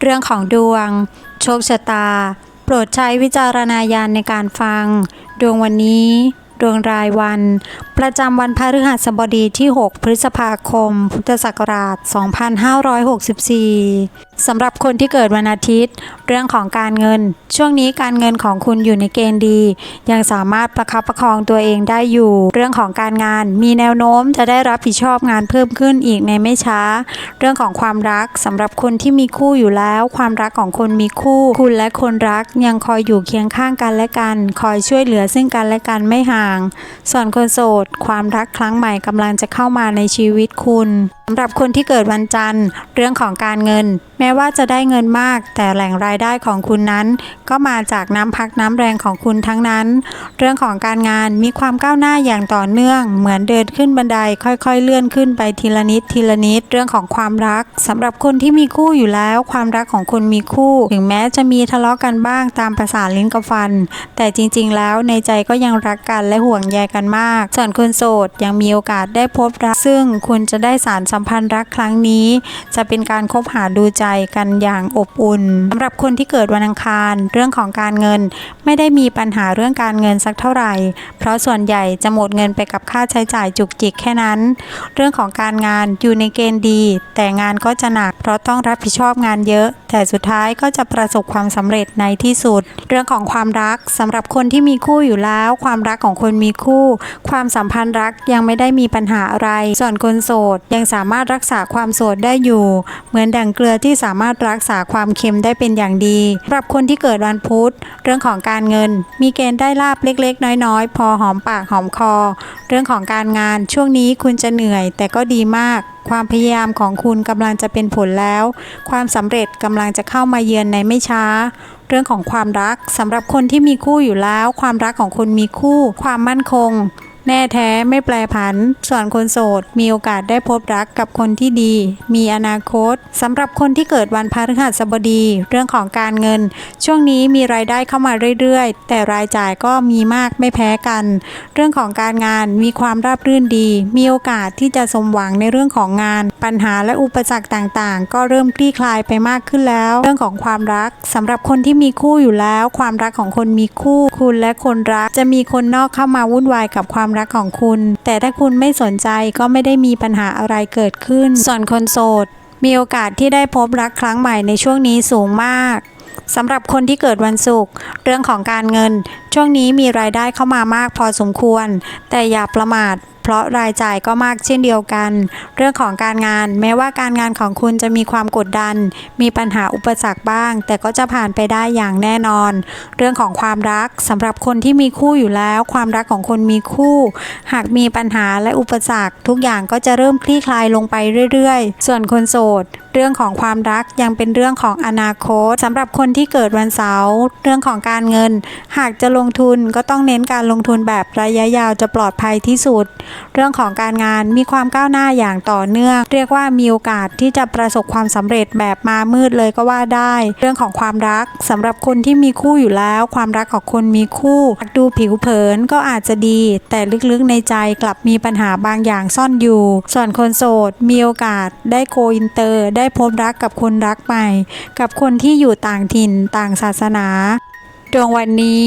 เรื่องของดวง โชคชะตา โปรดใช้วิจารณญาณในการฟัง ดวงวันนี้ ดวงรายวัน ประจำวันพฤหัสบดีที่ 6 พฤษภาคม พุทธศักราช 2564 สำหรับคนที่เกิดวันอาทิตย์ เรื่องของการเงิน ช่วงนี้การเงินของคุณอยู่ในเกณฑ์ดี ยังสามารถประคับประคองตัวเองได้อยู่ เรื่องของการงาน มีแนวโน้มจะได้รับผิดชอบงานเพิ่มขึ้นอีกในไม่ช้า เรื่องของความรักสำหรับคนที่มีคู่อยู่แล้ว ความรักของคนมีคู่ คุณและคนรักยังคอยอยู่เคียงข้างกันและกัน คอยช่วยเหลือซึ่งกันและกันไม่ห่าง ส่วนคนโสด ความรักครั้งใหม่กำลังจะเข้ามาในชีวิตคุณ สำหรับคนที่เกิดวันจันทร์ เรื่องของการเงิน แม้ว่าจะได้เงินมาก แต่แหล่งรายได้ของคุณนั้น ก็มาจากน้ำพักน้ำแรงของคุณทั้งนั้น เรื่องของการงานมีความก้าวหน้าอย่างต่อเนื่อง เหมือนเดินขึ้นบันไดค่อยๆ เลื่อนขึ้นไปทีละนิดทีละนิดเรื่องของความรักสำหรับคนที่มีคู่อยู่แล้ว ความรักของคนมีคู่ ถึงแม้จะมีทะเลาะกันบ้างตามภาษาลิ้นกับฟัน แต่จริงๆ แล้วในใจก็ยังรักกันและห่วงใยกันมาก ส่วนคนโสดยังมีโอกาสได้พบรักซึ่งคุณจะได้สารสัมพันธ์รักครั้งนี้ จะเป็นการคบหาดูใจกันอย่างอบอุ่นสำหรับคนที่เกิดวันอังคาร เรื่องของการเงินไม่ได้มีปัญหาเรื่องการเงินสักเท่าไหร่ เพราะส่วนใหญ่จะหมดเงินไปกับค่าใช้จ่ายจุกจิกแค่นั้น เรื่องของการงานอยู่ในเกณฑ์ดี แต่งานก็จะหนัก เพราะต้องรับผิดชอบงานเยอะ แต่สุดท้ายก็จะประสบความสำเร็จในที่สุด เรื่องของความรักสำหรับคนที่มีคู่อยู่แล้ว ความรักของคนมีคู่ ความสัมพันธ์รักยังไม่ได้มีปัญหาอะไร ส่วนคนโสดยังสามารถามารถรักษาความโสดได้อยู่ เหมือนดั่งเกลือที่สามารถรักษาความเค็มได้เป็นอย่างดีสำหรับคนที่เกิดวันพุธ เรื่องของการเงิน มีเกณฑ์ได้ลาบเล็กๆ น้อยๆ พอหอมปากหอมคอ เรื่องของการงานช่วงนี้คุณจะเหนื่อย แต่ก็ดีมากความพยายามของคุณกำลังจะเป็นผลแล้ว ความสำเร็จกำลังจะเข้ามาเยือนในไม่ช้า เรื่องของความรักสำหรับคนที่มีคู่อยู่แล้ว ความรักของคนมีคู่ ความมั่นคง แน่แท้ไม่แปรผัน ส่วนคนโสด มีโอกาสได้พบรักกับคนที่ดี มีอนาคตสำหรับคนที่เกิดวันพฤหัสบดี เรื่องของการเงิน ช่วงนี้มีรายได้เข้ามาเรื่อยๆ แต่รายจ่ายก็มีมากไม่แพ้กัน เรื่องของการงานมีความราบรื่นดี มีโอกาสที่จะสมหวังในเรื่องของงาน ปัญหาและอุปสรรคต่างๆ ก็เริ่มคลี่คลายไปมากขึ้นแล้ว เรื่องของความรักสำหรับคนที่มีคู่อยู่แล้ว ความรักของคนมีคู่ คุณและคนรัก จะมีคนนอกเข้ามาวุ่นวายกับความรักของคุณ แต่ถ้าคุณไม่สนใจก็ไม่ได้มีปัญหาอะไรเกิดขึ้น ส่วนคนโสด มีโอกาสที่ได้พบรักครั้งใหม่ในช่วงนี้สูงมากสำหรับคนที่เกิดวันศุกร์เรื่องของการเงิน ช่วงนี้มีรายได้เข้ามามากพอสมควร แต่อย่าประมาท เพราะรายจ่ายก็มากเช่นเดียวกัน เรื่องของการงานแม้ว่าการงานของคุณจะมีความกดดัน มีปัญหาอุปสรรคบ้าง แต่ก็จะผ่านไปได้อย่างแน่นอน เรื่องของความรักสำหรับคนที่มีคู่อยู่แล้ว ความรักของคนมีคู่ หากมีปัญหาและอุปสรรค ทุกอย่างก็จะเริ่มคลี่คลายลงไปเรื่อยๆ ส่วนคนโสดเรื่องของความรักยังเป็นเรื่องของอนาคตสำหรับคนที่เกิดวันเสาร์เรื่องของการเงิน หากจะลงทุนก็ต้องเน้นการลงทุนแบบระยะยาวจะปลอดภัยที่สุดเรื่องของการงานมีความก้าวหน้าอย่างต่อเนื่อง เรียกว่ามีโอกาสที่จะประสบความสำเร็จแบบมามืดเลยก็ว่าได้ เรื่องของความรักสำหรับคนที่มีคู่อยู่แล้ว ความรักของคนมีคู่ดูผิวเผินก็อาจจะดี แต่ลึกๆในใจกลับมีปัญหาบางอย่างซ่อนอยู่ ส่วนคนโสดมีโอกาสได้โกอินเตอร์ ได้พบรักกับคนรักใหม่ กับคนที่อยู่ต่างถิ่นต่างศาสนาดวงวันนี้